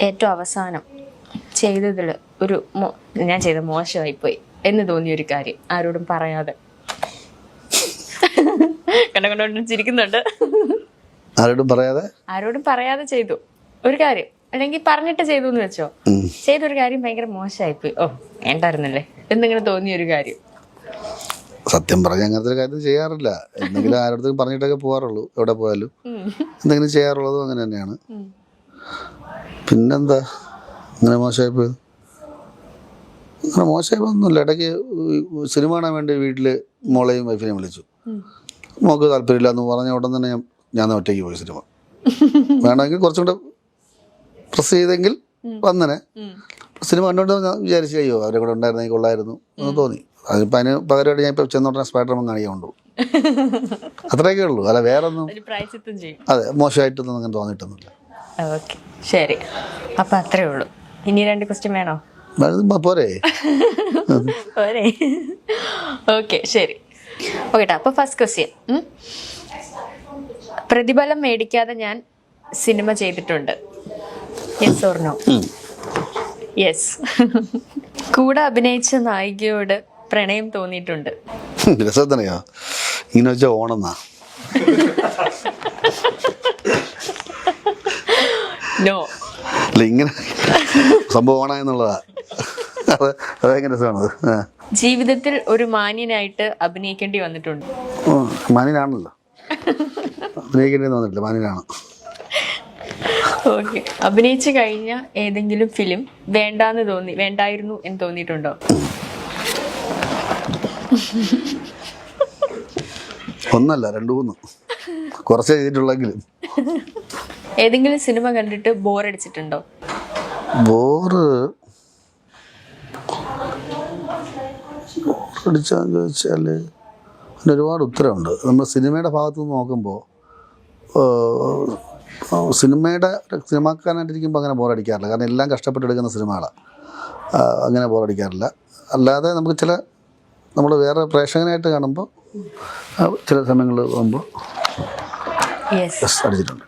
ഏറ്റവും അവസാനം ചെയ്തതിൽ ഒരു മോ- ഞാൻ ചെയ്ത മോശമായിപ്പോയി എന്ന് തോന്നിയ ഒരു കാര്യം ആരോടും പറയാതെ. കണ്ട കണ്ടോണ്ട് ചിരിക്കുന്നുണ്ട്. ആരോടും പറയാതെ? ആരോടും പറയാതെ ചെയ്തു. ഒരു കാര്യം അല്ലെങ്കിൽ പറഞ്ഞിട്ട് ചെയ്തു എന്ന് വെച്ചോ. ചെയ്തൊരു കാര്യം ഭയങ്കര മോശമായിപ്പോയി. ഓ വേണ്ടായിരുന്നല്ലേ? എന്നിങ്ങനെ തോന്നിയ ഒരു കാര്യം. സത്യം പറഞ്ഞ അങ്ങനത്തെ ഒരു കാര്യം ചെയ്യാറില്ല. എന്തെങ്കിലും ആരോടത്തും പറഞ്ഞിട്ടൊക്കെ പോകാറുള്ളൂ എവിടെ പോയാലും. എന്തെങ്കിലും ചെയ്യാറുള്ളതും അങ്ങനെ തന്നെയാണ്. പിന്നെന്താ? അങ്ങനെ മോശമായി പോയത് അങ്ങനെ മോശമായി പോയൊന്നുമില്ല ഇടയ്ക്ക് സിനിമ കാണാൻ വേണ്ടി വീട്ടിൽ മോളെയും വൈഫിനെയും വിളിച്ചു. മോക്ക് താല്പര്യമില്ല എന്ന് പറഞ്ഞ ഉടൻ തന്നെ ഞാൻ ഞാൻ ഒറ്റയ്ക്ക് പോയി സിനിമ. വേണമെങ്കിൽ കുറച്ചും കൂടെ പ്രസ് ചെയ്തെങ്കിൽ വന്നനെ. സിനിമ കണ്ടുകൊണ്ട് ഞാൻ വിചാരിച്ചു അയ്യോ അവരെ കൂടെ ഉണ്ടായിരുന്നെങ്കിൽ കൊള്ളായിരുന്നു എന്ന് തോന്നി. അതിപ്പോൾ അതിന് പകരമായിട്ട് ഞാൻ ഇപ്പോൾ ചെന്നോട്ടെ സ്പൈഡർമാൻ കാണിക്കാൻ കൊണ്ടുപോകും. അത്രയൊക്കെ ഉള്ളൂ. അല്ല വേറെ ഒന്നും ഒരു പ്രായച്ചിത്തം ചെയ്യും. അതെ മോശമായിട്ടൊന്നും അങ്ങനെ തോന്നിയിട്ടൊന്നുമില്ല. ഓക്കെ ശരി. അപ്പൊ അത്രേ ഉള്ളൂ. ഇനി രണ്ട് ക്വസ്റ്റ്യൻ വേണോ? പോരെ. പോരെ. ഓക്കെ ശരി. ഓക്കെ അപ്പൊ ഫസ്റ്റ് ക്വസ്റ്റ്യൻ പ്രതിഫലം മേടിക്കാതെ ഞാൻ സിനിമ ചെയ്തിട്ടുണ്ട്. യെസ് ഓർ നോ യെസ് കൂടെ അഭിനയിച്ച നായികയോട് പ്രണയം തോന്നിയിട്ടുണ്ട്. രസത്തനെയോ ഇങ്ങനെ വെച്ചാൽ ഓണമെന്നാ നോ അല്ല ഇങ്ങനെ സംഭവമാണ് എന്നുള്ളതാ. അത് അതെങ്ങനെ രസമാണത് ജീവിതത്തിൽ ഒരു മാന്യനായിട്ട് അഭിനയിക്കേണ്ടി വന്നിട്ടുണ്ട്. മാന്യനാണല്ലോ. അഭിനയിക്കേണ്ടി വന്നിട്ടില്ല മാന്യനാണ്. ഓക്കെ. അഭിനയിച്ചു കഴിഞ്ഞ ഏതെങ്കിലും ഫിലിം വേണ്ടാന്ന് തോന്നി വേണ്ടായിരുന്നു എന്ന് തോന്നിയിട്ടുണ്ടോ? ഒന്നല്ല രണ്ടു മൂന്ന്. കുറച്ചേ ചെയ്തിട്ടുള്ളെങ്കിലും. ഏതെങ്കിലും സിനിമ കണ്ടിട്ട് ബോറടിച്ചിട്ടുണ്ടോ ബോറ് അടിച്ചാന്ന് ചോദിച്ചാൽ അതിന് ഒരുപാട് ഉത്തരവുണ്ട്. നമ്മൾ സിനിമയുടെ ഭാഗത്ത് നിന്ന് നോക്കുമ്പോൾ സിനിമയുടെ സിനിമാക്കാനായിട്ടിരിക്കുമ്പോൾ അങ്ങനെ ബോറടിക്കാറില്ല കാരണം എല്ലാം കഷ്ടപ്പെട്ടെടുക്കുന്ന സിനിമകളാണ് അങ്ങനെ ബോറടിക്കാറില്ല അല്ലാതെ നമുക്ക് ചില നമ്മൾ വേറെ പ്രേക്ഷകനായിട്ട് കാണുമ്പോൾ ചില സമയങ്ങളിൽ പോകുമ്പോൾ അടിച്ചിട്ടുണ്ട്.